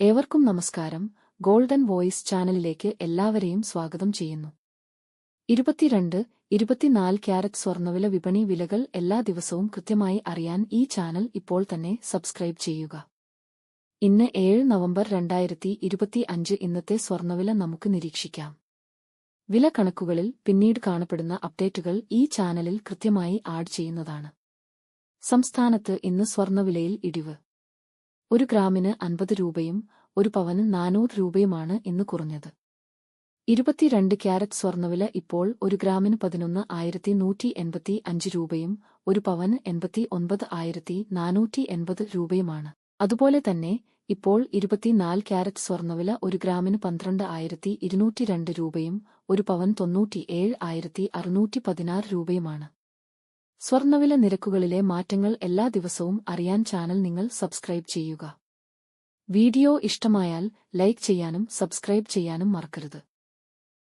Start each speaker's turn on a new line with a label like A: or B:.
A: ഏവർക്കും നമസ്കാരം. Golden voice ചാനലിലേക്ക് എല്ലാവരെയും സ്വാഗതം ചെയ്യുന്നു. ഇരുപത്തിരണ്ട് ഇരുപത്തിനാല് ക്യാരറ്റ് സ്വർണവില വിപണി വിലകൾ എല്ലാ ദിവസവും കൃത്യമായി അറിയാൻ ഈ ചാനൽ ഇപ്പോൾ തന്നെ സബ്സ്ക്രൈബ് ചെയ്യുക. ഇന്ന് ഏഴ് നവംബർ രണ്ടായിരത്തി ഇരുപത്തി അഞ്ച് ഇന്നത്തെ സ്വർണവില നമുക്ക് നിരീക്ഷിക്കാം. വില കണക്കുകളിൽ പിന്നീട് കാണപ്പെടുന്ന അപ്ഡേറ്റുകൾ ഈ ചാനലിൽ കൃത്യമായി ആഡ് ചെയ്യുന്നതാണ്. സംസ്ഥാനത്ത് ഇന്ന് സ്വർണവിലയിൽ ഇടിവ്. ഒരു ഗ്രാമിന് അൻപത് രൂപയും ഒരു പവന് നാനൂറ് രൂപയുമാണ് ഇന്ന് കുറഞ്ഞത്. ഇരുപത്തിരണ്ട് ക്യാരറ്റ് സ്വർണവില ഇപ്പോൾ ഒരു ഗ്രാമിന് പതിനൊന്ന് ആയിരത്തി നൂറ്റി എൺപത്തി അഞ്ച് രൂപയും ഒരു പവന് എൺപത്തി ഒൻപത് ആയിരത്തി നാനൂറ്റി എൺപത് രൂപയുമാണ്. അതുപോലെ തന്നെ ഇപ്പോൾ ഇരുപത്തിനാല് ക്യാരറ്റ് സ്വർണവില ഒരു ഗ്രാമിന് പന്ത്രണ്ട് ആയിരത്തി ഇരുന്നൂറ്റി രണ്ട് രൂപയും ഒരു പവൻ തൊണ്ണൂറ്റിയേഴ് ആയിരത്തി അറുന്നൂറ്റി പതിനാറ് രൂപയുമാണ്. സ്വർണവില നിരക്കുകളിലെ മാറ്റങ്ങൾ എല്ലാ ദിവസവും അറിയാൻ ചാനൽ നിങ്ങൾ സബ്സ്ക്രൈബ് ചെയ്യുക. വീഡിയോ ഇഷ്ടമായാൽ ലൈക്ക് ചെയ്യാനും സബ്സ്ക്രൈബ് ചെയ്യാനും മറക്കരുത്.